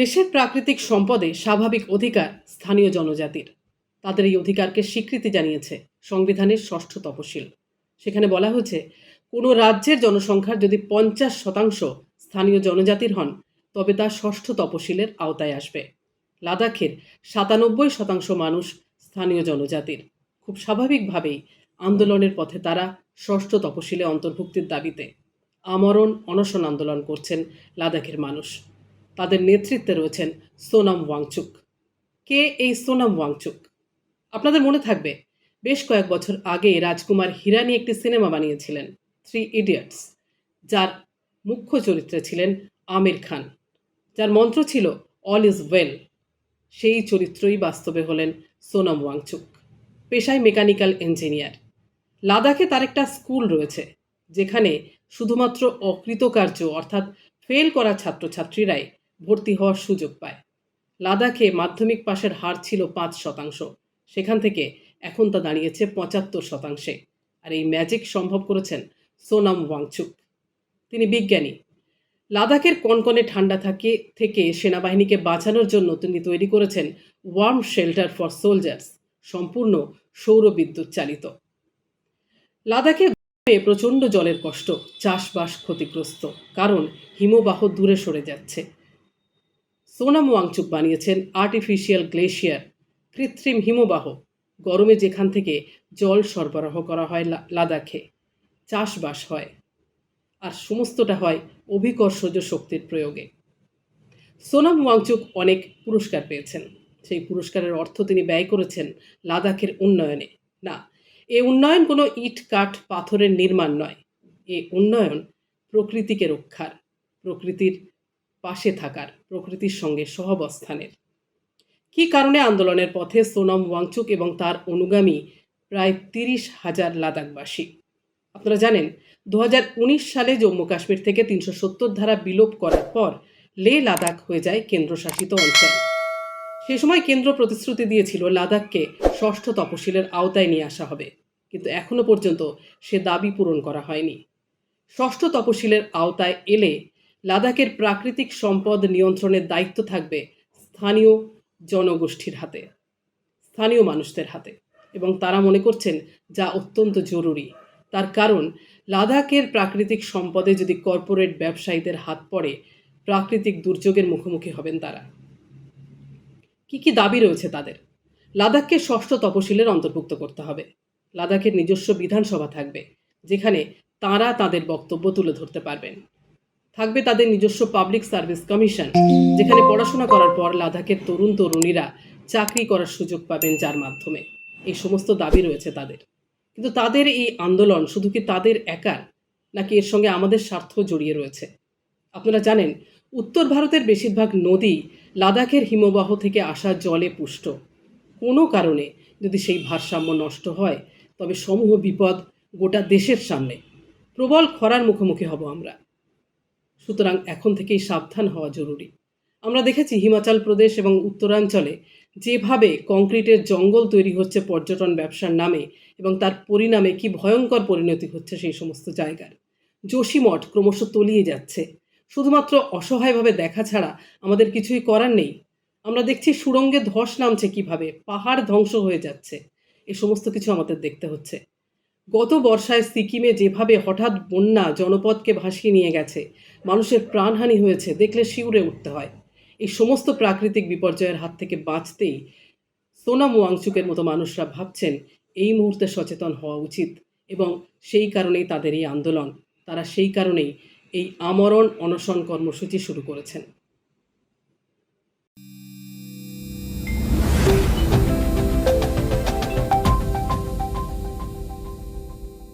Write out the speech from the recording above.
দেশের প্রাকৃতিক সম্পদে স্বাভাবিক অধিকার স্থানীয় জনজাতির। তাদের এই অধিকারকে স্বীকৃতি জানিয়েছে সংবিধানের ষষ্ঠ তপশিল সেখানে বলা হয়েছে, কোনো রাজ্যের জনসংখ্যার যদি পঞ্চাশ শতাংশ স্থানীয় জনজাতির হন, তবে তা ষষ্ঠ তপশিলের আওতায় আসবে। লাদাখের সাতানব্বই শতাংশ মানুষ স্থানীয় জনজাতির। খুব স্বাভাবিকভাবেই আন্দোলনের পথে তারা ষষ্ঠ তপশিলে অন্তর্ভুক্তির দাবিতে আমরণ অনশন আন্দোলন করছেন লাদাখের মানুষ। তাদের নেতৃত্বে রয়েছেন সোনাম ওয়াংচুক। কে এই সোনাম ওয়াংচুক? আপনাদের মনে থাকবে, বেশ কয়েক বছর আগে রাজকুমার হিরানি একটি সিনেমা বানিয়েছিলেন, থ্রি ইডিয়টস, যার মুখ্য চরিত্রে ছিলেন আমির খান, যার মন্ত্র ছিল অল ইজ ওয়েল। সেই চরিত্রই বাস্তবে হলেন সোনাম ওয়াংচুক, পেশায় মেকানিক্যাল ইঞ্জিনিয়ার। লাদাখে তার একটা স্কুল রয়েছে, যেখানে শুধুমাত্র অকৃতকার্য অর্থাৎ ফেল করা ছাত্রছাত্রীরাই ভর্তি হওয়ার সুযোগ পায়। লাদাখে মাধ্যমিক পাশের হার ছিল পাঁচ শতাংশ। সেখান থেকে এখন তা দাঁড়িয়েছে পঁচাত্তর শতাংশে। আর এই ম্যাজিক সম্ভব করেছেন সোনাম ওয়াংচুক। তিনি বিজ্ঞানী। লাদাখের কনকনে ঠান্ডা থাকে, থেকে সেনাবাহিনীকে বাঁচানোর জন্য তিনি তৈরি করেছেন ওয়ার্ম শেল্টার ফর সোলজার্স, সম্পূর্ণ সৌর বিদ্যুৎ চালিত। লাদাখে প্রচণ্ড জলের কষ্ট, চাষবাস ক্ষতিগ্রস্ত, কারণ হিমবাহ দূরে সরে যাচ্ছে। সোনাম ওয়াংচুক বানিয়েছেন আর্টিফিশিয়াল গ্লেশিয়ার কৃত্রিম হিমবাহ। গরমে যেখান থেকে জল সরবরাহ করা হয় লাদাখে, চাষবাস হয়। আর সমস্তটা হয় অভিকর্ষজ শক্তির প্রয়োগে। সোনাম ওয়াংচুক অনেক পুরস্কার পেয়েছেন। সেই পুরস্কারের অর্থ তিনি ব্যয় করেছেন লাদাখের উন্নয়নে। না, এ উন্নয়ন কোনো ইট, কাঠ, পাথরের নির্মাণ নয়। এ উন্নয়ন প্রকৃতিকে রক্ষার, প্রকৃতির পাশে থাকার প্রকৃতির সঙ্গে সহাবস্থানের। কি কারণে আন্দোলনের পথে সোনম ওয়াংচুক এবং তার অনুগামী প্রায় তিরিশ হাজার লাদাখবাসী? আপনারা জানেন দু সালে জম্মু কাশ্মীর থেকে তিনশো সত্তর ধারা বিলোপ করার পর লে লাদাখ হয়ে যায় কেন্দ্রশাসিত অঞ্চল। সে সময় কেন্দ্র প্রতিশ্রুতি দিয়েছিল লাদাখকে ষষ্ঠ তপশিলের আওতায় নিয়ে আসা হবে, কিন্তু এখনও পর্যন্ত সে দাবি পূরণ করা হয়নি। ষষ্ঠ তপশিলের আওতায় এলে লাদাখের প্রাকৃতিক সম্পদ নিয়ন্ত্রণের দায়িত্ব থাকবে স্থানীয় জনগোষ্ঠীর হাতে, স্থানীয় মানুষদের হাতে। এবং তারা মনে করছেন, যা অত্যন্ত জরুরি। তার কারণ, লাদাখের প্রাকৃতিক সম্পদে যদি কর্পোরেট ব্যবসায়ীদের হাত পড়ে, প্রাকৃতিক দুর্যোগের মুখোমুখি হবেন তারা। কি কি দাবি রয়েছে তাদের? লাদাখকে ষষ্ঠ তপশিলের অন্তর্ভুক্ত করতে হবে। লাদাখের নিজস্ব বিধানসভা থাকবে, যেখানে তারা তাদের বক্তব্য তুলে ধরতে পারবেন। থাকবে তাদের নিজস্ব পাবলিক সার্ভিস কমিশন যেখানে পড়াশোনা করার পর লাদাখের তরুণ তরুণীরা চাকরি করার সুযোগ পাবেন যার মাধ্যমে। এই সমস্ত দাবি রয়েছে তাদের। কিন্তু তাদের এই আন্দোলন শুধু কি তাদের একার, নাকি এর সঙ্গে আমাদের স্বার্থ জড়িয়ে রয়েছে? আপনারা জানেন, উত্তর ভারতের বেশিরভাগ নদী লাদাখের হিমবাহ থেকে আসা জলে পুষ্ট। কোনো কারণে যদি সেই ভারসাম্য নষ্ট হয়, তবে সমূহ বিপদ গোটা দেশের সামনে। প্রবল খরার মুখোমুখি হব আমরা। সুতরাং এখন থেকেই সাবধান হওয়া জরুরি। আমরা দেখেছি হিমাচল প্রদেশ এবং উত্তরাঞ্চলে যেভাবে কংক্রিটের জঙ্গল তৈরি হচ্ছে পর্যটন ব্যবসার নামে এবং তার পরিণামে কি ভয়ঙ্কর পরিণতি হচ্ছে সেই সমস্ত জায়গার। যোশীমঠ ক্রমশ তলিয়ে যাচ্ছে। শুধুমাত্র অসহায়ভাবে দেখা ছাড়া আমাদের কিছুই করার নেই। আমরা দেখছি সুড়ঙ্গে ধস নামছে কীভাবে, পাহাড় ধ্বংস হয়ে যাচ্ছে। এ সমস্ত কিছু আমাদের দেখতে হচ্ছে। গত বর্ষায় সিকিমে যেভাবে হঠাৎ বন্যা জনপদকে ভাসিয়ে নিয়ে গেছে, মানুষের প্রাণহানি হয়েছে, দেখলে শিউরে উঠতে হয়। এই সমস্ত প্রাকৃতিক বিপর্যয়ের হাত থেকে বাঁচতেই সোনাম ওয়াংচুকের মতো মানুষরা ভাবছেন, এই মুহূর্তে সচেতন হওয়া উচিত এবং সেই কারণেই তাদের এই আন্দোলন। তারা সেই কারণেই এই আমরণ অনশন কর্মসূচি শুরু করেছেন।